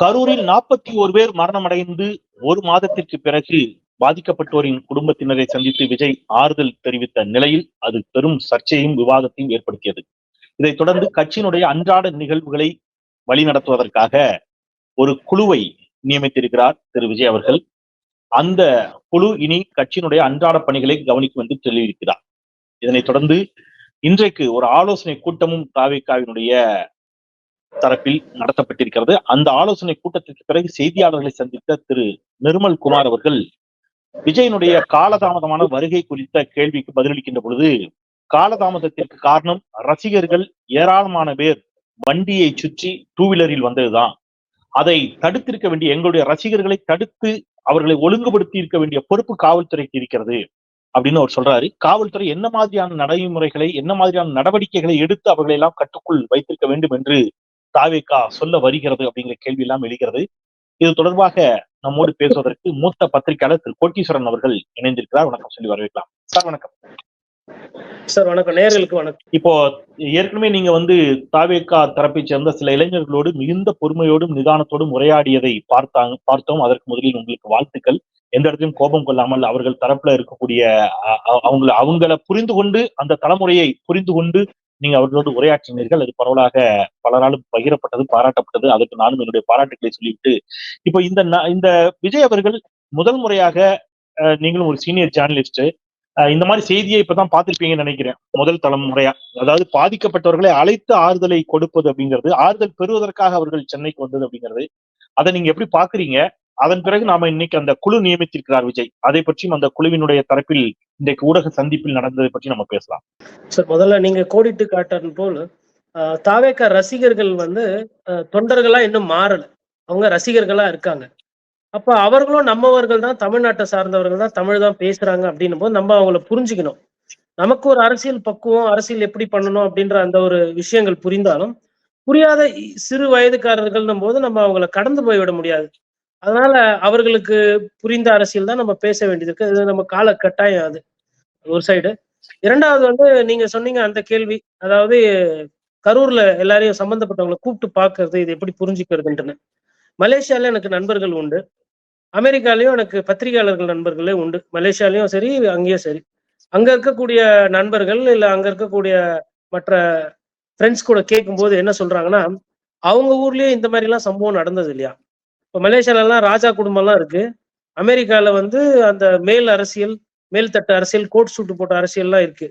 கரூரில் நாற்பத்தி ஒரு பேர் மரணமடைந்து ஒரு மாதத்திற்கு பிறகு பாதிக்கப்பட்டோரின் குடும்பத்தினரை சந்தித்து விஜய் ஆறுதல் தெரிவித்த நிலையில் அது பெரும் சர்ச்சையும் விவாதத்தையும் ஏற்படுத்தியது. இதைத் தொடர்ந்து கட்சியினுடைய அன்றாட நிகழ்வுகளை வழிநடத்துவதற்காக ஒரு குழுவை நியமித்திருக்கிறார் திரு. விஜய் அவர்கள். அந்த குழு இனி கட்சியினுடைய அன்றாட பணிகளை கவனிக்கும் என்று சொல்லியிருக்கிறார். இதனைத் தொடர்ந்து இன்றைக்கு ஒரு ஆலோசனை கூட்டமும் தாவிக்காவினுடைய தரப்பில் நடத்தப்பட்டிருக்கிறது. அந்த ஆலோசனை கூட்டத்திற்கு பிறகு செய்தியாளர்களை சந்தித்த திரு நிர்மல் குமார் அவர்கள் விஜயனுடைய காலதாமதமான வருகை குறித்த கேள்விக்கு பதிலளிக்கின்ற பொழுது காலதாமதத்திற்கு காரணம் ரசிகர்கள் ஏராளமான பேர் வண்டியை சுற்றி டூ வீலரில் வந்ததுதான். அதை தடுத்திருக்க வேண்டிய எங்களுடைய ரசிகர்களை தடுத்து அவர்களை ஒழுங்குபடுத்தி இருக்க வேண்டிய பொறுப்பு காவல்துறைக்கு இருக்கிறது அப்படின்னு அவர் சொல்றாரு. காவல்துறை என்ன மாதிரியான நடைமுறைகளை என்ன மாதிரியான நடவடிக்கைகளை எடுத்து அவர்களை எல்லாம் கட்டுக்குள் வைத்திருக்க வேண்டும் என்று தாவேக்கா சொல்ல வருகிறது அப்படிங்கிற கேள்வி எல்லாம் எழுகிறது. இது தொடர்பாக நம்மோடு பேசுவதற்கு மூத்த பத்திரிகையாளர் திரு கோட்டீஸ்வரன் அவர்கள் இணைந்திருக்கிறார். வணக்கம் சொல்லி வரவேற்கலாம். சார் வணக்கம். சார் வணக்கம். நேர்களுக்கு வணக்கம். இப்போ ஏற்கனவே நீங்க வந்து தாவேக்கா தரப்பை சேர்ந்த சில இளைஞர்களோடு மிகுந்த பொறுமையோடும் நிதானத்தோடும் உரையாடியதை பார்த்தாங்க பார்த்தோம். அதற்கு முதலில் உங்களுக்கு வாழ்த்துக்கள். எந்த இடத்திலும் கோபம் கொள்ளாமல் அவர்கள் தரப்புல இருக்கக்கூடிய அவங்கள அவங்கள புரிந்து கொண்டு அந்த தலைமுறையை புரிந்து கொண்டு நீங்க அவர்களோடு உரையாற்றினீர்கள் அது பரவலாக பலராலும் பகிரப்பட்டது பாராட்டப்பட்டது. அதற்கு நானும் என்னுடைய பாராட்டுகளை சொல்லிவிட்டு இப்போ இந்த இந்த விஜய் அவர்கள் முதல் முறையாக நீங்களும் ஒரு சீனியர் ஜேர்னலிஸ்ட் இந்த மாதிரி செய்தியை இப்பதான் பார்த்திருப்பீங்கன்னு நினைக்கிறேன். முதல் தலைமுறையா அதாவது பாதிக்கப்பட்டவர்களை அழைத்து ஆறுதலை கொடுப்பது அப்படிங்கிறது ஆறுதல் பெறுவதற்காக அவர்கள் சென்னைக்கு வந்தது அப்படிங்கிறது. அதை நீங்க எப்படி பாக்குறீங்க அதன் பிறகு நாம இன்னைக்கு அந்த குழு நியமித்திருக்கிறார் விஜய். அதை பற்றியும் அந்த குழுவினுடைய தரப்பில் இன்றைக்கு ஊடக சந்திப்பில் நடந்ததை பற்றி நம்ம பேசலாம். சார் முதல்ல நீங்க கோடிட்டு காட்டன் போல் தாவேக்கா ரசிகர்கள் வந்து தொண்டர்களா இன்னும் மாறல. அவங்க ரசிகர்களா இருக்காங்க. அப்ப அவர்களும் நம்மவர்கள் தான் தமிழ்நாட்டை சார்ந்தவர்கள் தான் தமிழ் தான் பேசுறாங்க அப்படின்னும் போது நம்ம அவங்கள புரிஞ்சுக்கணும். நமக்கு ஒரு அரசியல் பக்குவம் அரசியல் எப்படி பண்ணணும் அப்படின்ற அந்த ஒரு விஷயங்கள் புரிந்தாலும் புரியாத சிறு வயதுக்காரர்கள்னும் போது நம்ம அவங்கள கடந்து போய்விட முடியாது. அதனால அவர்களுக்கு புரிந்த அரசியல் தான் நம்ம பேச வேண்டியது இருக்கு. அது நம்ம கால கட்டாயம் அது. ஒரு சைடு இரண்டாவது வந்து நீங்க சொன்னீங்க அந்த கேள்வி. அதாவது கரூர்ல எல்லாரையும் சம்பந்தப்பட்டவங்களை கூப்பிட்டு பாக்குறது இது எப்படி புரிஞ்சுக்கிறதுன்ட்டுன்னு. மலேசியால எனக்கு நண்பர்கள் உண்டு. அமெரிக்காலையும் எனக்கு பத்திரிகையாளர்கள் நண்பர்களே உண்டு. மலேசியாலையும் சரி அங்கேயும் சரி. அங்க இருக்கக்கூடிய நண்பர்கள் இல்ல அங்க இருக்கக்கூடிய மற்ற ஃப்ரெண்ட்ஸ் கூட கேட்கும்போது என்ன சொல்றாங்கன்னா அவங்க ஊர்லயே இந்த மாதிரி எல்லாம் சம்பவம் நடந்தது இல்லையா? இப்போ மலேசியாலலாம் ராஜா குடும்பம்லாம் இருக்கு. அமெரிக்காவில் வந்து அந்த மேல் அரசியல் மேல்தட்டு அரசியல் கோட் சூட்டு போட்ட அரசியல்லாம் இருக்கு.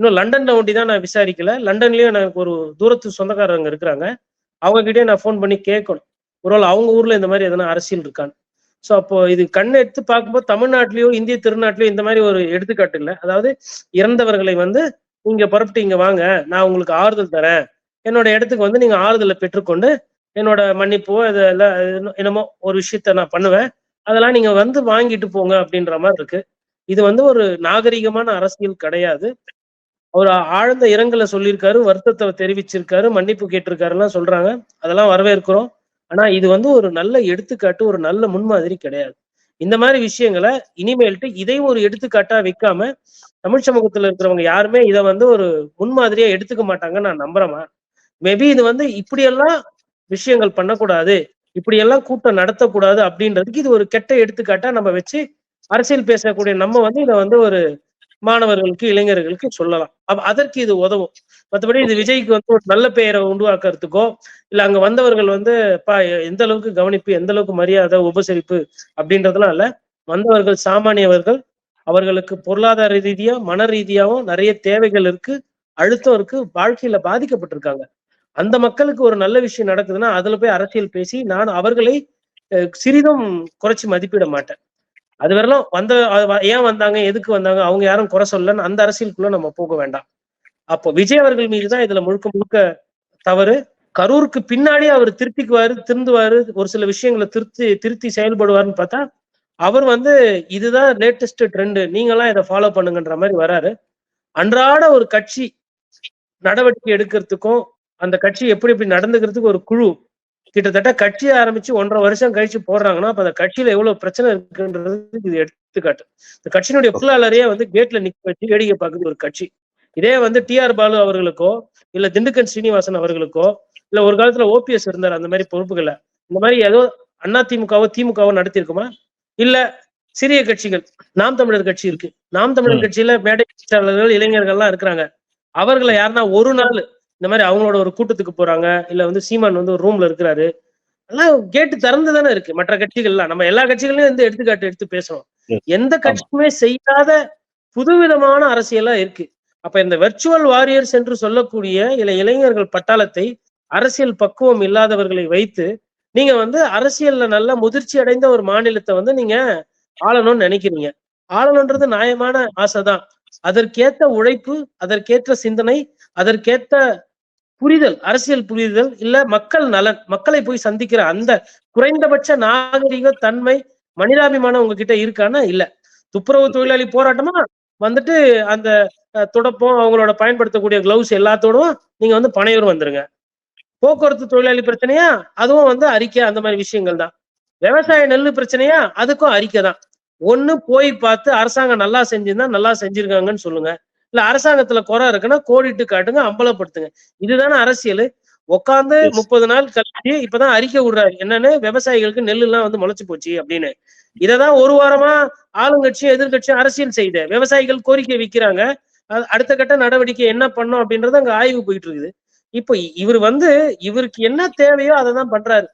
இன்னும் லண்டன்ல ஒண்டி தான் நான் விசாரிக்கல. லண்டன்லயும் எனக்கு ஒரு தூரத்து சொந்தக்காரங்க இருக்கிறாங்க. அவங்க கிட்டே நான் ஃபோன் பண்ணி கேட்கணும் ஒருவேளை அவங்க ஊர்ல இந்த மாதிரி எதனா அரசியல் இருக்கான்னு. ஸோ அப்போ இது கண் எடுத்து பார்க்கும்போது தமிழ்நாட்டிலயோ இந்திய திருநாட்டிலயோ இந்த மாதிரி ஒரு எடுத்துக்காட்டு இல்லை. அதாவது இறந்தவர்களை வந்து நீங்க புறப்பட்டு இங்க வாங்க. நான் உங்களுக்கு ஆறுதல் தரேன். என்னோட இடத்துக்கு வந்து நீங்க ஆறுதலை பெற்றுக்கொண்டு என்னோட மன்னிப்போ இதெல்லாம் என்னமோ ஒரு விஷயத்த நான் பண்ணுவேன். அதெல்லாம் நீங்க வந்து வாங்கிட்டு போங்க அப்படின்ற மாதிரி இருக்கு. இது வந்து ஒரு நாகரிகமான அரசியல் கிடையாது. அவர் ஆழ்ந்த இரங்கலை சொல்லியிருக்காரு வருத்தத்தை தெரிவிச்சிருக்காரு மன்னிப்பு கேட்டிருக்காருலாம் சொல்றாங்க. அதெல்லாம் வரவேற்கிறோம். ஆனா இது வந்து ஒரு நல்ல எடுத்துக்காட்டு ஒரு நல்ல முன்மாதிரி கிடையாது. இந்த மாதிரி விஷயங்களை இனிமேல்ட்டு இதையும் ஒரு எடுத்துக்காட்டா வைக்காம தமிழ் சமூகத்துல இருக்கிறவங்க யாருமே இதை வந்து ஒரு முன்மாதிரியா எடுத்துக்க மாட்டாங்கன்னு நான் நம்புறேமா மேபி இது வந்து இப்படியெல்லாம் விஷயங்கள் பண்ணக்கூடாது இப்படியெல்லாம் கூட்டம் நடத்தக்கூடாது அப்படின்றதுக்கு இது ஒரு கெட்ட எடுத்துக்காட்டா நம்ம வச்சு அரசியல் பேசக்கூடிய நம்ம வந்து இதை வந்து ஒரு மாணவர்களுக்கு இளைஞர்களுக்கு சொல்லலாம். அதற்கு இது உதவும். மற்றபடி இது விஜய்க்கு வந்து ஒரு நல்ல பெயரை உருவாக்குறதுக்கோ இல்ல அங்க வந்தவர்கள் வந்து பா எந்த அளவுக்கு கவனிப்பு எந்த அளவுக்கு மரியாதை உபசரிப்பு அப்படின்றதுலாம் இல்ல. வந்தவர்கள் சாமானியவர்கள் அவர்களுக்கு பொருளாதார ரீதியா மன ரீதியாவும் நிறைய தேவைகள் இருக்கு அழுத்தம் இருக்கு வாழ்க்கையில பாதிக்கப்பட்டிருக்காங்க. அந்த மக்களுக்கு ஒரு நல்ல விஷயம் நடக்குதுன்னா அதுல போய் அரசியல் பேசி நான் அவர்களை சிறிதும் குறைச்சி மதிப்பிட மாட்டேன். அது வரலாம் வந்த ஏன் வந்தாங்க எதுக்கு வந்தாங்க அவங்க யாரும் குறை சொல்லலன்னு அந்த அரசியலுக்குள்ள நம்ம போக வேண்டாம். அப்போ விஜய் அவர்கள் மீதுதான் இதுல முழுக்க முழுக்க தவறு. கரூருக்கு பின்னாடி அவர் திருத்திக்குவாரு திருந்துவாரு ஒரு சில விஷயங்களை திருத்தி திருத்தி செயல்படுவாருன்னு பார்த்தா அவர் வந்து இதுதான் லேட்டஸ்ட் ட்ரெண்டு நீங்களாம் இதை ஃபாலோ பண்ணுங்கன்ற மாதிரி வராரு. அன்றாட ஒரு கட்சி நடவடிக்கை எடுக்கிறதுக்கும் அந்த கட்சி எப்படி எப்படி நடந்துக்கிறதுக்கு ஒரு குழு. கிட்டத்தட்ட கட்சி ஆரம்பிச்சு ஒன்றரை வருஷம் கழிச்சு போடுறாங்கன்னா அப்ப அந்த கட்சியில எவ்வளவு பிரச்சனை இருக்குன்றதுக்கு இது எடுத்துக்காட்டு. இந்த கட்சியினுடைய பொருளாளரையே வந்து கேட்ல நிக்க வச்சு வேடிக்கை பார்க்குது ஒரு கட்சி. இதே வந்து டி ஆர் பாலு அவர்களுக்கோ இல்ல திண்டுக்கன் ஸ்ரீனிவாசன் அவர்களுக்கோ இல்ல ஒரு காலத்துல ஓபிஎஸ் இருந்தார் அந்த மாதிரி பொறுப்புகளை இந்த மாதிரி ஏதோ அண்ணா திமுகவோ திமுகவோ நடத்தியிருக்குமா? இல்ல சிறிய கட்சிகள் நாம் தமிழர் கட்சி இருக்கு. நாம் தமிழர். கட்சியில மேடை பேச்சாளர்கள் இளைஞர்கள்லாம் இருக்கிறாங்க. அவர்களை யாருன்னா ஒரு நாள் இந்த மாதிரி அவங்களோட ஒரு கூட்டத்துக்கு போறாங்க இல்ல வந்து சீமான் வந்து ஒரு ரூம்ல இருக்கிறாரு. எல்லாம் கேட்டு திறந்து தானே இருக்கு. மற்ற கட்சிகள்லாம் நம்ம எல்லா கட்சிகளையும் வந்து எடுத்துக்காட்டு எடுத்து Yes. எந்த கட்சியுமே செய்யாத புதுவிதமான அரசியலா இருக்கு. அப்ப இந்த வெர்ச்சுவல் வாரியர்ஸ் என்று சொல்லக்கூடிய இல இளைஞர்கள் பட்டாளத்தை அரசியல் பக்குவம் இல்லாதவர்களை வைத்து நீங்க வந்து அரசியல்ல நல்ல முதிர்ச்சி அடைந்த ஒரு மாநிலத்தை வந்து நீங்க ஆளணும்னு நினைக்கிறீங்க. ஆளணுன்றது நியாயமான ஆசைதான். அதற்கேத்த உழைப்பு அதற்கேற்ற சிந்தனை அதற்கேத்த புரிதல் அரசியல் புரிதல் இல்ல மக்கள் நலன் மக்களை போய் சந்திக்கிற அந்த குறைந்தபட்ச நாகரிக தன்மை மனிதாபிமானம் உங்ககிட்ட இருக்கான்னா இல்ல. துப்புரவு தொழிலாளி போராட்டமா வந்துட்டு அந்த துடப்பம் அவங்களோட பயன்படுத்தக்கூடிய கிளவுஸ் எல்லாத்தோடும் நீங்க வந்து பனையூர் வந்துருங்க. போக்குவரத்து தொழிலாளி பிரச்சனையா? அதுவும் வந்து அறிக்கை அந்த மாதிரி விஷயங்கள் தான். விவசாய நெல் பிரச்சனையா? அதுக்கும் அறிக்கை தான். ஒண்ணு போய் பார்த்து அரசாங்கம் நல்லா செஞ்சிருந்தா நல்லா செஞ்சிருக்காங்கன்னு சொல்லுங்க. இல்ல அரசாங்கத்துல குறை இருக்குன்னா கோடிட்டு காட்டுங்க அம்பலப்படுத்துங்க. இதுதானே அரசியல். உட்காந்து. முப்பது நாள் கழிச்சு இப்பதான் அறிக்கை விடுறாரு. என்னன்னு விவசாயிகளுக்கு நெல் எல்லாம் வந்து முளைச்சு போச்சு அப்படின்னு. இததான் ஒரு வாரமா ஆளுங்கட்சியும் எதிர்கட்சியும் அரசியல் செய்யுது. விவசாயிகள் கோரிக்கை வைக்கிறாங்க. அடுத்த கட்ட நடவடிக்கை என்ன பண்ணோம் அப்படின்றது அங்க ஆய்வு போயிட்டு இருக்குது இப்போ இவர் வந்து இவருக்கு என்ன தேவையோ அதை தான் பண்றாரு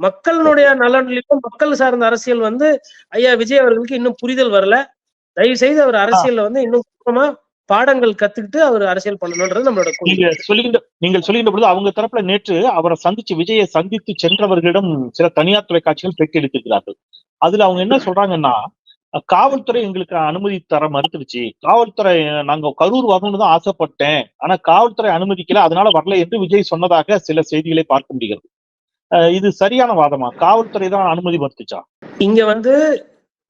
மக்களுடைய நலன்லையும் மக்கள் சார்ந்த அரசியல் வந்து ஐயா விஜய் அவர்களுக்கு இன்னும் புரிதல் வரல. தயவு செய்து அவர் அரசியல்ல வந்து இன்னும் பாடங்கள் கத்துக்கிட்டு அவர் அரசியல் பண்ணணும்ன்றது நம்மளோட. நீங்க சொல்லுகின்ற நீங்கள் சொல்லுகின்ற பொழுது அவங்க தரப்புல நேற்று அவரை சந்திச்சு விஜயை சந்தித்து சென்றவர்களிடம் சில தனியார் தொலைக்காட்சிகள் பேட்டி எடுத்திருக்கிறார்கள். அதுல அவங்க என்ன சொல்றாங்கன்னா காவல்துறை எங்களுக்கு அனுமதி தர மறுத்துடுச்சு. காவல்துறை நாங்க கரூர் வரணும்னு தான் ஆசைப்பட்டேன். ஆனா காவல்துறை அனுமதிக்கல. அதனால வரல என்று விஜய் சொன்னதாக சில செய்திகளை பார்க்க முடிகிறது. இது சரியான வாதமா? காவல்துறை தான் அனுமதி மறுத்துச்சா? இங்க வந்து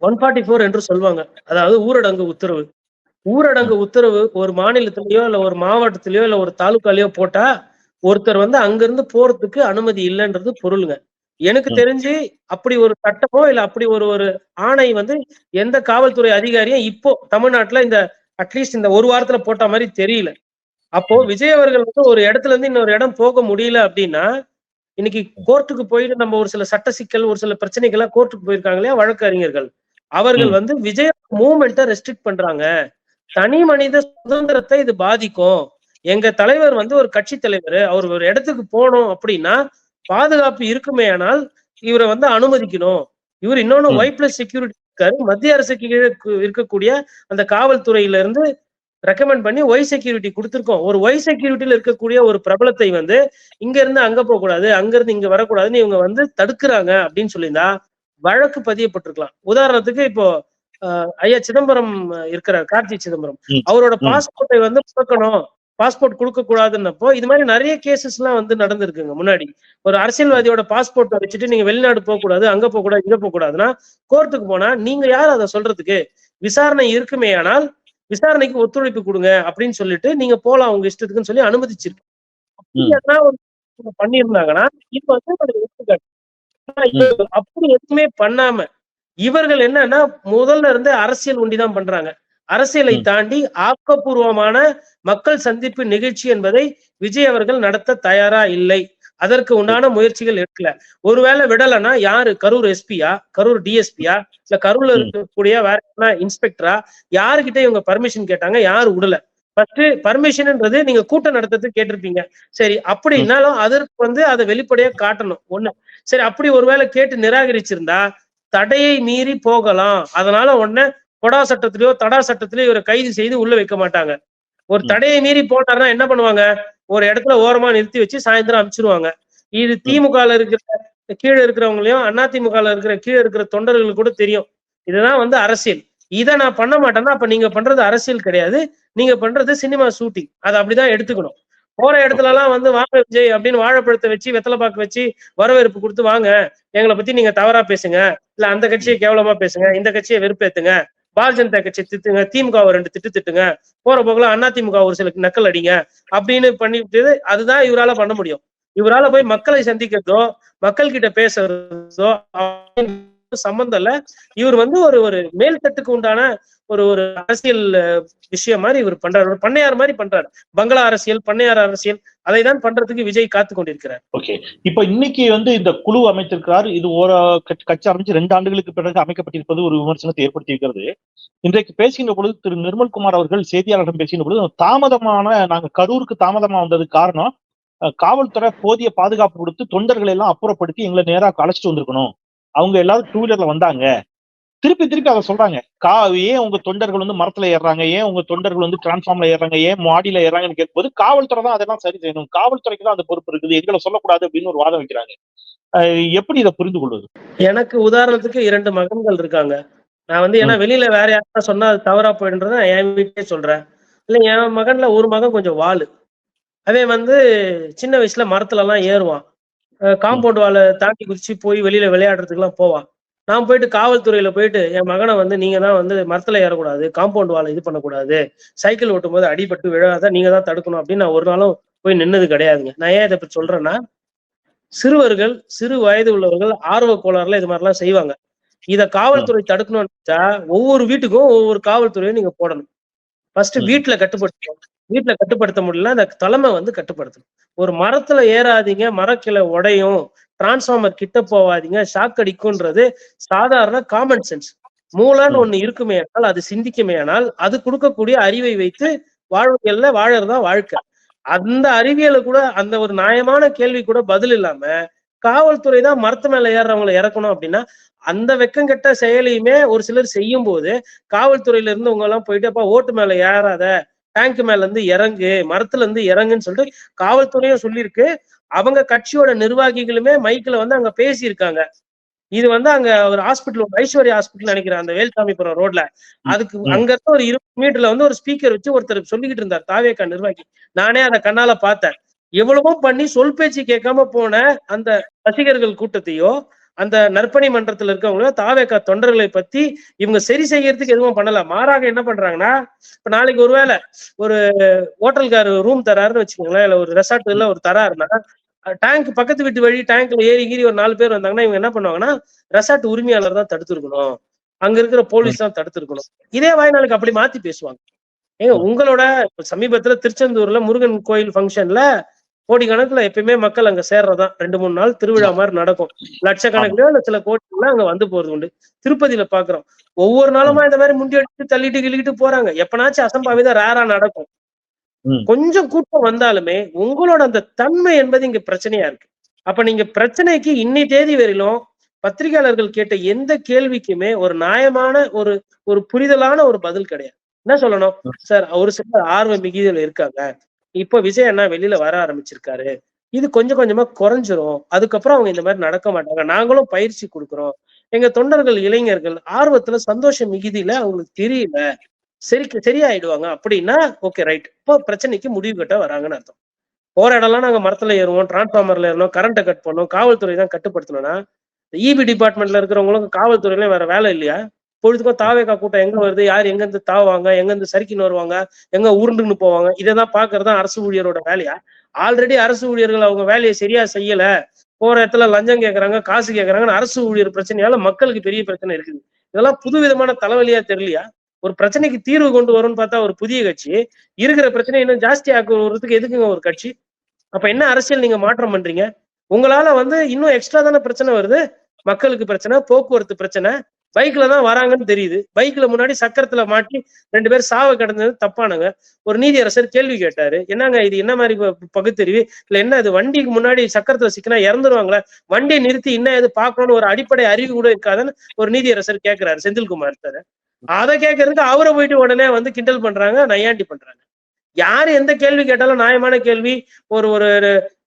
ஒன் ஃபார்ட்டி ஃபோர் என்று சொல்லுவாங்க. அதாவது ஊரடங்கு உத்தரவு. ஊரடங்கு உத்தரவு ஒரு மாநிலத்திலயோ இல்ல ஒரு மாவட்டத்திலயோ இல்ல ஒரு தாலுக்காலயோ போட்டா ஒருத்தர் வந்து அங்கிருந்து போறதுக்கு அனுமதி இல்லைன்றது பொருளுங்க. எனக்கு. தெரிஞ்சு அப்படி ஒரு சட்டமோ இல்ல அப்படி ஒரு ஒரு ஆணை வந்து எந்த காவல்துறை அதிகாரியும் இப்போ தமிழ்நாட்டுல இந்த அட்லீஸ்ட் இந்த ஒரு வாரத்துல போட்ட மாதிரி தெரியல. அப்போ விஜய் அவர்கள் வந்து ஒரு இடத்துல இருந்து இன்னொரு இடம் போக முடியல அப்படின்னா இன்னைக்கு கோர்ட்டுக்கு போயிட்டு நம்ம ஒரு சில சட்ட சிக்கல் ஒரு சில பிரச்சனைகளா கோர்ட்டுக்கு போயிருக்காங்க இல்லையா வழக்கறிஞர்கள். அவர்கள். வந்து விஜய் மூவ்மெண்ட்டை ரெஸ்ட்ரிக்ட் பண்றாங்க. தனி மனித சுதந்திரத்தை இது பாதிக்கும். எங்க தலைவர் வந்து ஒரு கட்சி தலைவர் அவர் ஒரு இடத்துக்கு போகணும் அப்படின்னா பாதுகாப்பு இருக்குமே ஆனால் இவரை வந்து அனுமதிக்கணும். இவர் இன்னொன்னு. ஒய் பிளஸ் செக்யூரிட்டி இருக்காரு மத்திய அரசுக்கு கீழே இருக்கக்கூடிய அந்த காவல்துறையில இருந்து ரெக்கமெண்ட் பண்ணி ஒய் செக்யூரிட்டி கொடுத்துருக்கோம். ஒரு ஒய் செக்யூரிட்டியில இருக்கக்கூடிய ஒரு பிரபலத்தை வந்து இங்க இருந்து அங்க போக கூடாது அங்க இருந்து இங்க வரக்கூடாதுன்னு இவங்க வந்து தடுக்கிறாங்க அப்படின்னு சொல்லியிருந்தா வழக்கு பதியப்பட்டிருக்கலாம். உதாரணத்துக்கு இப்போ ஐயா சிதம்பரம் இருக்கிறார் கார்த்தி சிதம்பரம். அவரோட. பாஸ்போர்ட்டை வந்து முடக்கணும் பாஸ்போர்ட் கொடுக்க கூடாதுன்னப்போ இது மாதிரி நிறைய கேசஸ் எல்லாம் வந்து நடந்திருக்குங்க முன்னாடி. ஒரு அரசியல்வாதியோட பாஸ்போர்ட் வச்சுட்டு நீங்க வெளிநாடு போக கூடாது அங்க போக கூடாது இங்க போக கூடாதுன்னா கோர்ட்டுக்கு போனா நீங்க யார் அதை சொல்றதுக்கு? விசாரணை இருக்குமே ஆனால் விசாரணைக்கு ஒத்துழைப்பு கொடுங்க அப்படின்னு சொல்லிட்டு நீங்க போலாம் உங்க இஷ்டத்துக்குன்னு சொல்லி அனுமதிச்சிருக்கு அப்படி ம். எதனா ஒரு விஷயம் பண்ணியிருந்தாங்கன்னா இது வந்து எடுத்துக்காட்டு. அப்படி எதுவுமே பண்ணாம இவர்கள் என்னன்னா முதல்ல இருந்து அரசியல் ஒண்டிதான் பண்றாங்க. அரசியலை. தாண்டி ஆக்கப்பூர்வமான மக்கள் சந்திப்பு நிகழ்ச்சி என்பதை விஜய் அவர்கள் நடத்த தயாரா இல்லை. அதற்கு உண்டான முயற்சிகள் எடுக்கல. ஒருவேளை விடலைன்னா யாரு? கரூர் எஸ்பியா? கரூர் டிஎஸ்பியா? இல்ல கரூர்ல. இருக்கக்கூடிய வேற இன்ஸ்பெக்டரா? யாருகிட்ட இவங்க பர்மிஷன் கேட்டாங்க? யாரு விடல ஃபர்ஸ்ட் பர்மிஷன்ன்றது நீங்க கூட்டம் நடத்துறதுக்கு கேட்டிருப்பீங்க. சரி அப்படின்னாலும் அதற்கு வந்து அதை வெளிப்படையா காட்டணும். ஒண்ணு. சரி அப்படி ஒருவேளை கேட்டு நிராகரிச்சிருந்தா தடையை மீறி போகலாம். அதனால உடனே கொடா சட்டத்திலயோ தடா சட்டத்திலயோ இவரை கைது செய்து உள்ள வைக்க மாட்டாங்க. ஒரு. தடையை மீறி போனாருன்னா என்ன பண்ணுவாங்க? ஒரு இடத்துல ஓரமா நிறுத்தி வச்சு சாயந்தரம் அனுப்பிச்சிருவாங்க. இது திமுகல இருக்கிற கீழே இருக்கிறவங்களையும் அண்ணா திமுகல இருக்கிற கீழே இருக்கிற தொண்டர்களுக்கு கூட தெரியும். இதுதான் வந்து அரசியல். இதை நான் பண்ண மாட்டேன்னா அப்ப நீங்க பண்றது அரசியல் கிடையாது. நீங்க பண்றது சினிமா ஷூட்டிங். அதை அப்படிதான் எடுத்துக்கணும். போற இடத்துல எல்லாம் வந்து வாங்க விஜய் அப்படின்னு வாழைப்பழத்தை வச்சு வெத்தலை பாக்கு வச்சு வரவேற்பு கொடுத்து வாங்க. எங்களை பத்தி நீங்க தவறா பேசுங்க. இல்ல அந்த கட்சியை கேவலமா பேசுங்க இந்த கட்சியை வெறுப்பேத்துங்க பாரதிய ஜனதா கட்சியை திட்டுங்க திமுக ரெண்டு திட்டு திட்டுங்க போற போக்குல அண்ணா திமுக ஒரு சில நக்கல் அடிங்க அப்படின்னு பண்ணிட்டு அதுதான் இவரால பண்ண முடியும். இவரால போய் மக்களை சந்திக்கிறதோ மக்கள் கிட்ட பேசுறதோ சம்பந்தம் இல்ல. இவர் வந்து ஒரு ஒரு மேல்தட்டுக்கு உண்டான ஒரு ஒரு அரசியல் விஷயம் மாதிரி இவர் பண்றாரு. ஒரு பண்ணையார் மாதிரி பண்றாரு. பங்களா அரசியல் பண்ணையார் அரசியல் அதை தான் பண்றதுக்கு விஜய் காத்து கொண்டிருக்கிறார். ஓகே. இப்ப இன்னைக்கு வந்து இந்த குழு அமைத்திருக்கிறார். இது ஒரு கட்சி- கட்சி ரெண்டு ஆண்டுகளுக்கு பிறகு அமைக்கப்பட்டிருப்பது ஒரு விமர்சனத்தை ஏற்படுத்தியிருக்கிறது இன்றைக்கு பேசுகின்ற பொழுது திரு நிர்மல்குமார் அவர்கள் செய்தியாளர்களிடம் பேசுகின்ற பொழுது தாமதமான நாங்க கரூருக்கு தாமதமா வந்தது காரணம் காவல்துறை போதிய பாதுகாப்பு கொடுத்து தொண்டர்களை எல்லாம் அப்புறப்படுத்தி எங்களை நேரா அழைச்சிட்டு வந்திருக்கணும். அவங்க எல்லாரும் டூ வீலர்ல வந்தாங்க. திருப்பி திருப்பி அதை சொல்றாங்க. கா ஏன் உங்க தொண்டர்கள் வந்து மரத்துல ஏறுறாங்க? ஏன் உங்க தொண்டர்கள் வந்து டிரான்ஸ்ஃபார்ம்ல ஏறுறாங்க? ஏன் மாடியில ஏறாங்கன்னு கேட்கும்போது காவல்துறை தான் அதெல்லாம் சரி செய்யணும். காவல்துறைக்கு தான் அந்த பொறுப்பு இருக்குது. எங்களை சொல்லக்கூடாது அப்படின்னு ஒரு வாதம் வைக்கிறாங்க. எப்படி இதை புரிந்து கொள்வது எனக்கு உதாரணத்துக்கு இரண்டு மகன்கள் இருக்காங்க. நான் வந்து ஏன்னா வெளியில வேற யாரா சொன்னா அது தவறா போயிடுன்றத நான் என் வீட்லயே சொல்றேன். இல்ல என் மகன்ல ஒரு மகன் கொஞ்சம் வாளு அவன் வந்து சின்ன வயசுல மரத்துல எல்லாம் ஏறுவான். காம்பவுண்ட் வாலை தாண்டி குதிச்சு போய் வெளியில விளையாடுறதுக்கு எல்லாம் போவான். நான் போயிட்டு காவல்துறையில போயிட்டு என் மகனை வந்து நீங்க தான் வந்து மரத்துல ஏறக்கூடாது காம்பவுண்ட் வாலை இது பண்ணக்கூடாது சைக்கிள் ஓட்டும் போது அடிபட்டு விழாத நீங்க தான் தடுக்கணும் அப்படின்னு நான் ஒரு நாளும் போய் நின்னது கிடையாதுங்க. நான் ஏன் இதை இப்ப சொல்றேன்னா சிறுவர்கள் சிறு வயது உள்ளவர்கள் ஆர்வ கோளாறுல இது மாதிரிலாம் செய்வாங்க. இத காவல்துறை தடுக்கணும்னு நினைச்சா ஒவ்வொரு வீட்டுக்கும் ஒவ்வொரு காவல்துறையும் நீங்க போடணும். ஃபர்ஸ்ட். வீட்டுல கட்டுப்படுத்தணும் வீட்டுல கட்டுப்படுத்த முடியல அந்த தலைமை வந்து கட்டுப்படுத்தணும். ஒரு மரத்துல ஏறாதீங்க மரக்கிளை உடையும் டிரான்ஸ்ஃபார்மர் கிட்ட போவாதீங்க ஷாக் அடிக்கும்ன்றது சாதாரண காமன் சென்ஸ் மூளைன்னு ம். ஒண்ணு இருக்குமே ஆனால் அது சிந்திக்குமே ஆனால் அது கொடுக்கக்கூடிய அறிவை வைத்து வாழ்வியல்ல வாழறதுதான் வாழ்க்கை. அந்த அறிவியல கூட அந்த ஒரு நியாயமான கேள்வி கூட பதில் இல்லாம காவல்துறை தான் மரத்து மேல ஏறுறவங்களை இறக்கணும் அப்படின்னா அந்த வெக்கங்கெட்ட செயலையுமே ஒரு சிலர் செய்யும் போது காவல்துறையில இருந்தவங்க எல்லாம் போயிட்டு அப்பா ஓட்டு மேல ஏறாத டேங்க் மேல இருந்து இறங்கு மரத்துல இருந்து இறங்குன்னு சொல்லிட்டு காவல்துறையும் சொல்லியிருக்கு. அவங்க கட்சியோட நிர்வாகிகளுமே மைக்ல வந்து அங்க பேசியிருக்காங்க. இது வந்து அங்க ஒரு ஹாஸ்பிட்டல் ஐஸ்வர்யா ஹாஸ்பிட்டல் நினைக்கிறேன் அந்த வேல்சாமிபுரம் ரோட்ல அதுக்கு. அங்க இருந்து ஒரு இருபது மீட்டர்ல வந்து ஒரு ஸ்பீக்கர் வச்சு ஒருத்தர் சொல்லிக்கிட்டு இருந்தார் தாவேக்கா நிர்வாகி. நானே அதை கண்ணால பார்த்தேன். எவ்வளவோ பண்ணி சொல் பேச்சு கேட்காம போன அந்த ரசிகர்கள் கூட்டத்தையோ அந்த நற்பணி மன்றத்துல இருக்கவங்களோ தாவேக்கா தொண்டர்களை பத்தி இவங்க சரி செய்யறதுக்கு எதுவும் பண்ணல. மாறாக என்ன பண்றாங்கன்னா இப்ப நாளைக்கு ஒருவேளை ஒரு ஹோட்டல்கார் ரூம் தராருன்னு வச்சுக்கோங்களேன் இல்ல ஒரு ரெசார்ட்ல ஒரு தராருன்னா டேங்க் பக்கத்து வீட்டு வழி டேங்க்ல ஏறி கீறி ஒரு நாலு பேர் வந்தாங்கன்னா இவங்க என்ன பண்ணுவாங்கன்னா ரெசார்ட் உரிமையாளர் தான் தடுத்திருக்கணும். அங்க இருக்கிற போலீஸ் தான் தடுத்திருக்கணும். இதே வாய்நாளுக்கு அப்படி மாத்தி பேசுவாங்க. ஏங்க உங்களோட சமீபத்துல திருச்செந்தூர்ல முருகன் கோயில் ஃபங்க்ஷன்ல கோடிக்கணக்குல எப்பயுமே மக்கள் அங்க சேர்றதுதான் ரெண்டு மூணு நாள் திருவிழா மாதிரி நடக்கும். லட்சக்கணக்கிலயோ இல்ல சில கோடிகள் அங்க வந்து போறது உண்டு. திருப்பதியில பாக்குறோம். ஒவ்வொரு நாளுமா இந்த மாதிரி முண்டி அடிச்சு தள்ளிட்டு கிள்ளிட்டு போறாங்க. எப்பனாச்சும் அசம்பாவிதம் ரேரா நடக்கும். கொஞ்சம் கூட்டம் வந்தாலுமே உங்களோட அந்த தன்மை என்பது இங்க பிரச்சனையா இருக்கு. அப்ப நீங்க பிரச்சனைக்கு இன்னி தேதி வரையிலும் பத்திரிகையாளர்கள் கேட்ட எந்த கேள்விக்குமே ஒரு நியாயமான ஒரு ஒரு புரிதலான ஒரு பதில் கிடையாது. என்ன சொல்லணும்? சார் ஒரு சில ஆர்வ மிகுதியில் இருக்காங்க. இப்போ விஜய் அண்ணா வெளியில வர ஆரம்பிச்சிருக்காரு. இது கொஞ்சம் கொஞ்சமா குறைஞ்சிரும். அதுக்கப்புறம் அவங்க இந்த மாதிரி நடக்க மாட்டாங்க. நாங்களும் பயிற்சி கொடுக்குறோம். எங்க தொண்டர்கள் இளைஞர்கள் ஆர்வத்துல சந்தோஷ மிகுதியில அவங்களுக்கு தெரியல. சரி சரியாயிடுவாங்க அப்படின்னா ஓகே ரைட் இப்போ பிரச்சனைக்கு முடிவு கட்ட வராங்கன்னு அர்த்தம். போற இடம்லாம் நாங்க மரத்துல ஏறுவோம் டிரான்ஸ்ஃபார்மர்ல ஏறணும் கரண்ட்டை கட் பண்ணோம் காவல்துறை தான் கட்டுப்படுத்தணும்னா இபி டிபார்ட்மெண்ட்ல இருக்கிறவங்களும் காவல்துறையில வேற வேலை இல்லையா? பொழுதுக்கும் தாவேக்கா கூட்டம் எங்க வருது? யார் எங்க இருந்து தாவாங்க எங்க இருந்து சறுக்கின்னு வருவாங்க? எங்க உருண்டுன்னு போவாங்க? இதை தான் பாக்குறது அரசு ஊழியரோட வேலையா? ஆல்ரெடி அரசு ஊழியர்கள் அவங்க வேலையை சரியா செய்யல. போற இடத்துல லஞ்சம் கேட்கறாங்க காசு கேட்கறாங்கன்னு அரசு ஊழியர் பிரச்சனையால மக்களுக்கு பெரிய பிரச்சனை இருக்குது. இதெல்லாம் புதுவிதமான தலைவலியா தெரியலையா? ஒரு பிரச்சனைக்கு தீர்வு கொண்டு வரும்னு பார்த்தா ஒரு புதிய கட்சி. இருக்கிற பிரச்சனை இன்னும் ஜாஸ்தி ஆக்குறதுக்கு எதுக்குங்க ஒரு கட்சி? அப்ப என்ன அரசியல் நீங்க மாற்றம் பண்றீங்க? உங்களால வந்து இன்னும் எக்ஸ்ட்ரா தானே பிரச்சனை வருது? மக்களுக்கு பிரச்சனை போக்குவரத்து பிரச்சனை பைக்ல தான் வராங்கன்னு தெரியுது. பைக்ல முன்னாடி சக்கரத்துல மாட்டி ரெண்டு பேர் சாவ கிடந்தது தப்பானுங்க ஒரு நீதியரசர் கேள்வி கேட்டாரு. என்னங்க இது? என்ன மாதிரி பகுத்தறிவு? இல்ல என்ன இது? வண்டிக்கு முன்னாடி சக்கரத்துல சிக்கினா இறந்துருவாங்களா? வண்டியை நிறுத்தி என்ன இது பாக்கணும்னு ஒரு அடிப்படை அறிவு கூட இருக்காதுன்னு ஒரு நீதியரசர் கேட்கிறாரு செந்தில்குமார் சார். அதை கேட்கறதுக்கு அவரை போயிட்டு உடனே வந்து கிண்டல் பண்றாங்க நையாண்டி பண்றாங்க. யாரு எந்த கேள்வி கேட்டாலும் நியாயமான கேள்வி ஒரு ஒரு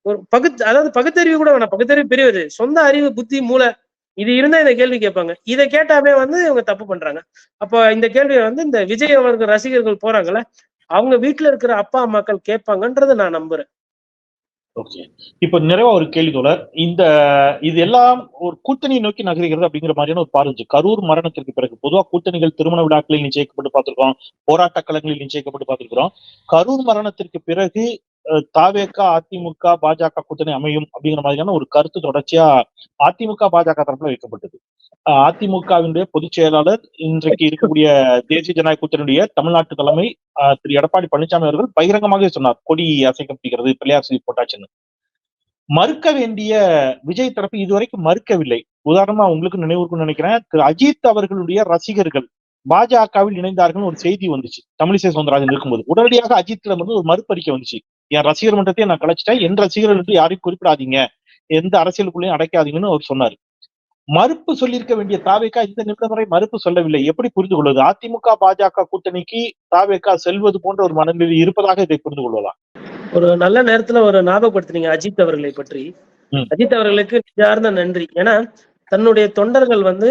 ஒரு பகுத் அதாவது பகுத்தறிவு கூட வேணாம். பகுத்தறிவு பெரியது சொந்த அறிவு புத்தி மூளை. இது இருந்தா இந்த கேள்வி கேட்பாங்க. இதை கேட்டாவே வந்து இவங்க தப்பு பண்றாங்க. அப்போ இந்த கேள்வியை வந்து இந்த விஜய் அவர்கள் ரசிகர்கள் போறாங்கல்ல அவங்க வீட்டுல இருக்கிற அப்பா அம்மாக்கள் கேட்பாங்கன்றத நான் நம்புறேன். ஓகே. இப்ப நிறைவா ஒரு கேள்வி தோழர். இந்த இது எல்லாம் ஒரு கூட்டணியை நோக்கி நகர்கிறது அப்படிங்கிற மாதிரியான ஒரு பார்வை கரூர் மரணத்திற்கு பிறகு பொதுவா கூட்டணிகள் திருமண விழாக்களில் நிச்சயிக்கப்பட்டு பார்த்திருக்கோம் போராட்ட களங்களில் நிச்சயிக்கப்பட்டு பார்த்திருக்கிறோம். கரூர் மரணத்திற்கு பிறகு தாவேக அதிமுக பாஜக கூட்டணி அமையும் அப்படிங்கிற மாதிரியான ஒரு கருத்து தொடர்ச்சியா அதிமுக பாஜக தரப்புல வைக்கப்பட்டது. அஹ், அதிமுகவினுடைய பொதுச் செயலாளர் இன்றைக்கு இருக்கக்கூடிய தேசிய ஜனநாயக கூட்டணியுடைய தமிழ்நாட்டு தலைமை திரு. எடப்பாடி பழனிசாமி அவர்கள் பகிரங்கமாக சொன்னார். கொடி அசைக்கப்படுகிறது பிள்ளையார் செய்தி போட்டாச்சுன்னு. மறுக்க வேண்டிய விஜய் தரப்பு இதுவரைக்கும் மறுக்கவில்லை. உதாரணமா உங்களுக்கு நினைவுக்கு நினைக்கிறேன். திரு. அஜித் அவர்களுடைய ரசிகர்கள் பாஜகவில் இணைந்தார்கள் ஒரு செய்தி வந்துச்சு. தமிழிசை சவுந்தரராஜன் இருக்கும்போது. உடனடியாக அஜித்திடம் வந்து ஒரு மறுப்பறிக்கை வந்துச்சு. என் ரசிகர் மன்றத்தையும் நான் கலைச்சிட்டேன். என் ரசிகர்கள் என்று யாரையும் குறிப்பிடாதீங்க. எந்த அரசியலுக்குள்ளேயும் அடைக்காதீங்கன்னு அவர் சொன்னார். மறுப்பு சொல்லியிருக்க வேண்டிய தாவேக்கா இந்த நிமிடம் வரை மறுப்பு சொல்லவில்லை. எப்படி புரிந்து கொள்வது? அதிமுக பாஜக கூட்டணிக்கு தாவேக்கா செல்வது போன்ற ஒரு மனநிலை இருப்பதாக இதை புரிந்து கொள்வதா ஒரு நல்ல நேரத்துல ஒரு ஞாபகப்படுத்தினீங்க அஜித் அவர்களை பற்றி. அஜித் அவர்களுக்கு நெஞ்சார்ந்த நன்றி. ஏன்னா தன்னுடைய தொண்டர்கள் வந்து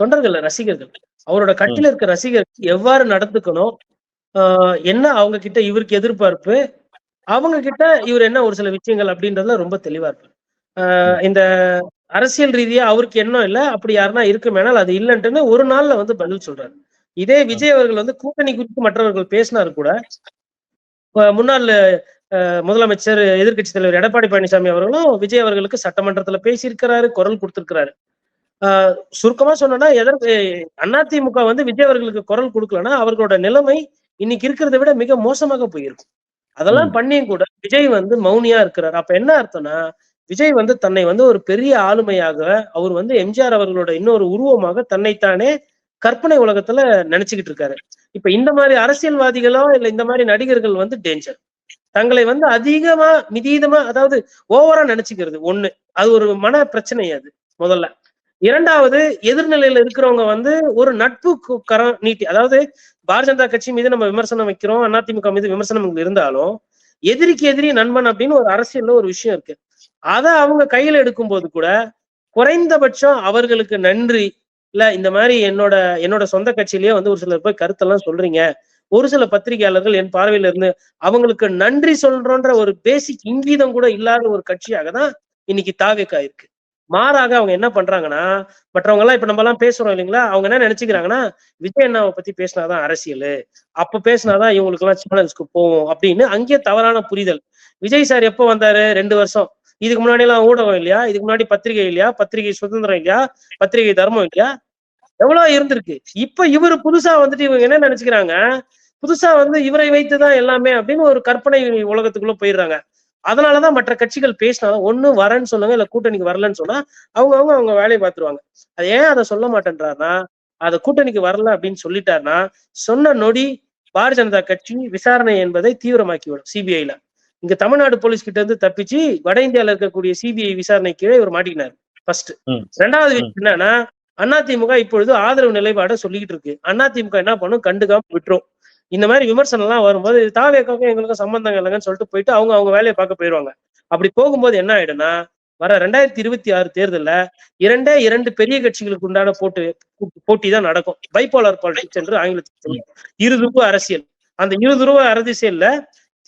தொண்டர்கள் ரசிகர்கள். அவரோட கட்சியில இருக்க ரசிகர்கள் எவ்வாறு நடந்துக்கணும்? என்ன அவங்க கிட்ட இவருக்கு எதிர்பார்ப்பு? அவங்க கிட்ட இவர் என்ன ஒரு சில விஷயங்கள் அப்படின்றதுல ரொம்ப தெளிவா இருப்பார். ஆஹ் இந்த அரசியல் ரீதியா அவருக்கு எண்ணம் இல்ல அப்படி யாருன்னா இருக்குமேனால் அது இல்லைன்ட்டுன்னு ஒரு நாள்ல வந்து பதில் சொல்றாரு. இதே விஜய் அவர்கள் வந்து கூட்டணி குறித்து மற்றவர்கள் பேசினாரு கூட முன்னாள் முதலமைச்சர் எதிர்க்கட்சி தலைவர் எடப்பாடி பழனிசாமி அவர்களும் விஜய் அவர்களுக்கு சட்டமன்றத்துல பேசியிருக்கிறாரு குரல் கொடுத்திருக்கிறாரு. ஆஹ் சுருக்கமா சொன்னோம்னா எதற்கு அதிமுக வந்து விஜய் அவர்களுக்கு குரல் கொடுக்கலன்னா அவர்களோட நிலைமை இன்னைக்கு இருக்கிறத விட மிக மோசமாக போயிருக்கும். அதெல்லாம். பண்ணியும் கூட விஜய் வந்து மௌனியா இருக்கிறார். அப்ப என்ன அர்த்தம்னா விஜய் வந்து தன்னை வந்து ஒரு பெரிய ஆளுமையாக அவர் வந்து எம்ஜிஆர் அவர்களோட இன்னொரு உருவமாக தன்னைத்தானே கற்பனை உலகத்துல நினைச்சுக்கிட்டு இருக்காரு. இப்ப இந்த மாதிரி அரசியல்வாதிகளோ இல்ல இந்த மாதிரி நடிகர்கள் வந்து டேஞ்சர் தங்களை வந்து அதிகமா மிதீதமா அதாவது ஓவரா நினைச்சுக்கிறது. ஒண்ணு அது ஒரு மன பிரச்சனை அது முதல்ல. இரண்டாவது எதிர்நிலையில இருக்கிறவங்க வந்து ஒரு நட்பு கு- கரம் நீட்டி அதாவது பாரதிய ஜனதா கட்சி மீது நம்ம விமர்சனம் வைக்கிறோம் அதிமுக மீது விமர்சனம் இருந்தாலும் எதிரிக்கு எதிரி நண்பன் அப்படின்னு ஒரு அரசியல்ல ஒரு விஷயம் இருக்கு. அதை அவங்க கையில எடுக்கும்போது கூட குறைந்தபட்சம் அவர்களுக்கு நன்றி இல்ல இந்த மாதிரி என்னோட என்னோட சொந்த கட்சியிலேயே வந்து ஒரு சிலர் போய் கருத்தெல்லாம் சொல்றீங்க. ஒரு சில பத்திரிகையாளர்கள் என் பார்வையில இருந்து அவங்களுக்கு நன்றி சொல்றோன்ற ஒரு பேசிக் இங்கீதம் கூட இல்லாத ஒரு கட்சியாக தான் இன்னைக்கு தாவேக்கா இருக்கு. மாறாக அவங்க என்ன பண்றாங்கன்னா மற்றவங்க எல்லாம் இப்ப நம்ம எல்லாம் பேசுறோம் இல்லைங்களா? அவங்க என்ன நினைச்சுக்கிறாங்கன்னா விஜய் அண்ணாவை பத்தி பேசினாதான் அரசியல். அப்ப பேசினாதான் இவங்களுக்கு எல்லாம் சேனல்ஸ்க்கு போவோம் அப்படின்னு அங்கேயே தவறான புரிதல். விஜய் சார் எப்போ வந்தாரு? ரெண்டு வருஷம். இதுக்கு முன்னாடி எல்லாம் ஊடகம் இல்லையா? இதுக்கு முன்னாடி பத்திரிகை இல்லையா? பத்திரிகை சுதந்திரம் இல்லையா? பத்திரிகை தர்மம் இல்லையா? எவ்வளவு இருந்திருக்கு. இப்ப இவரு புதுசா வந்துட்டு இவங்க என்ன நினைச்சுக்கிறாங்க? புதுசா வந்து இவரை வைத்துதான் எல்லாமே அப்படின்னு ஒரு கற்பனை உலகத்துக்குள்ள போயிடுறாங்க. அதனாலதான் மற்ற கட்சிகள் பேசினாலும் ஒண்ணு வரேன்னு சொல்லுங்க இல்ல கூட்டணிக்கு வரலன்னு சொன்னா அவங்க அவங்க அவங்க வேலையை பார்த்துருவாங்க. அது ஏன் அதை சொல்ல மாட்டேன்றாருன்னா அதை கூட்டணிக்கு வரல அப்படின்னு சொல்லிட்டாருன்னா சொன்ன நொடி பாரதிய ஜனதா கட்சி விசாரணை என்பதை தீவிரமாக்கி விடும் சிபிஐல. இங்க தமிழ்நாடு போலீஸ் கிட்ட இருந்து தப்பிச்சு வட இந்தியால இருக்கக்கூடிய சிபிஐ விசாரணை கீழே இவர் மாட்டிக்கினார் ஃபர்ஸ்ட். ரெண்டாவது விஷயம் என்னன்னா அதிமுக இப்பொழுது ஆதரவு நிலைப்பாட சொல்லிக்கிட்டு இருக்கு. அதிமுக என்ன பண்ணும்? கண்டுக்காம விட்டுரும். இந்த மாதிரி விமர்சனம் எல்லாம் வரும்போது இது தாவேக்காக்கும் எங்களுக்கும் சம்பந்தம் இல்லைங்கன்னு சொல்லிட்டு போயிட்டு அவங்க அவங்க வேலையை பார்க்க போயிடுவாங்க அப்படி போகும்போது என்ன ஆயிடும்னா வர ரெண்டாயிரத்தி இருபத்தி ஆறு தேர்தலில் இரண்டே இரண்டு பெரிய கட்சிகளுக்கு உண்டான போட்டு போட்டி தான் நடக்கும். பைபோலார் பாலிடிக்ஸ் என்று ஆங்கிலத்தில் சொல்லுவோம். இருதுருவ அரசியல். அந்த இருதுருவ அரசியல்ல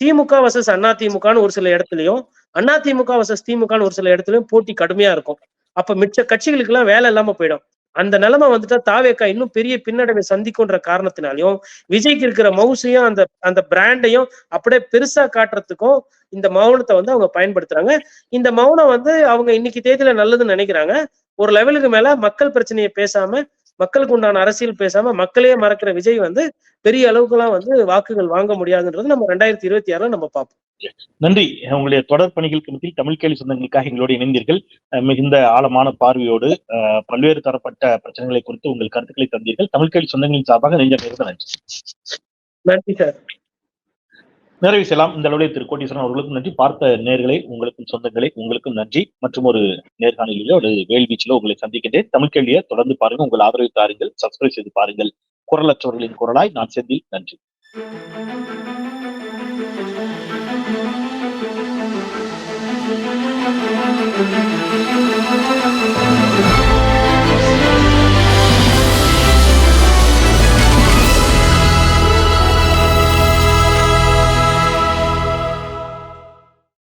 திமுக வசஸ் அதிமுகன்னு ஒரு சில இடத்துலயும் அதிமுக வசஸ் திமுகன்னு ஒரு சில இடத்துலயும் போட்டி கடுமையா இருக்கும். அப்ப மிச்ச கட்சிகளுக்கு எல்லாம் வேலை இல்லாம போயிடும். அந்த நிலைமை வந்துட்டா தாவேக்கா இன்னும் பெரிய பின்னடைவை சந்திக்கும்ன்ற காரணத்தினாலையும் விஜய்க்கு இருக்கிற மவுசையும் அந்த அந்த பிராண்டையும் அப்படியே பெருசா காட்டுறதுக்கும் இந்த மௌனத்தை வந்து அவங்க பயன்படுத்துறாங்க. இந்த மௌனம் வந்து அவங்க இன்னைக்கு தேதியில நல்லதுன்னு நினைக்கிறாங்க. ஒரு லெவலுக்கு மேல மக்கள் பிரச்சனையை பேசாம மக்களுக்கு உண்டான அரசியல் பேசாம மக்களையே மறக்கிற விஜய் வந்து பெரிய அளவுக்குலாம் வந்து வாக்குகள் வாங்க முடியாதுன்றது நம்ம ரெண்டாயிரத்தி இருபத்தி ஆறுல நம்ம பார்ப்போம். நன்றி. உங்களுடைய தொடர் பணிகளுக்கு மத்தியில் தமிழ் கேள்வி சொந்தங்களுக்காக எங்களோடு இணைந்தீர்கள். மிகுந்த ஆழமான பார்வையோடு அஹ், பல்வேறு தரப்பட்ட பிரச்சனைகளை குறித்து உங்கள் கருத்துக்களை தந்தீர்கள். தமிழ் கேள்வி சொந்தங்களின் சார்பாக நெஞ்ச மிகுந்த நன்றி. நன்றி சார். நிறைவு செய்யலாம். இந்த அளவுடைய திரு கோட்டீஸ்வரன் அவர்களுக்கும் நன்றி. பார்த்த நேர்களை உங்களுக்கும் சொந்தங்களை உங்களுக்கும் நன்றி. மற்றும் ஒரு நேர்காணலிலோ ஒரு வேல்வீச்சிலோ உங்களை சந்திக்கின்றேன். தமிழ் கேள்வியை தொடர்ந்து பாருங்க உங்கள் ஆதரவு தாருங்கள். சப்ஸ்கிரைப் செய்து பாருங்கள். குரலற்றவர்களின் குரலாய் நான் செந்தில். நன்றி.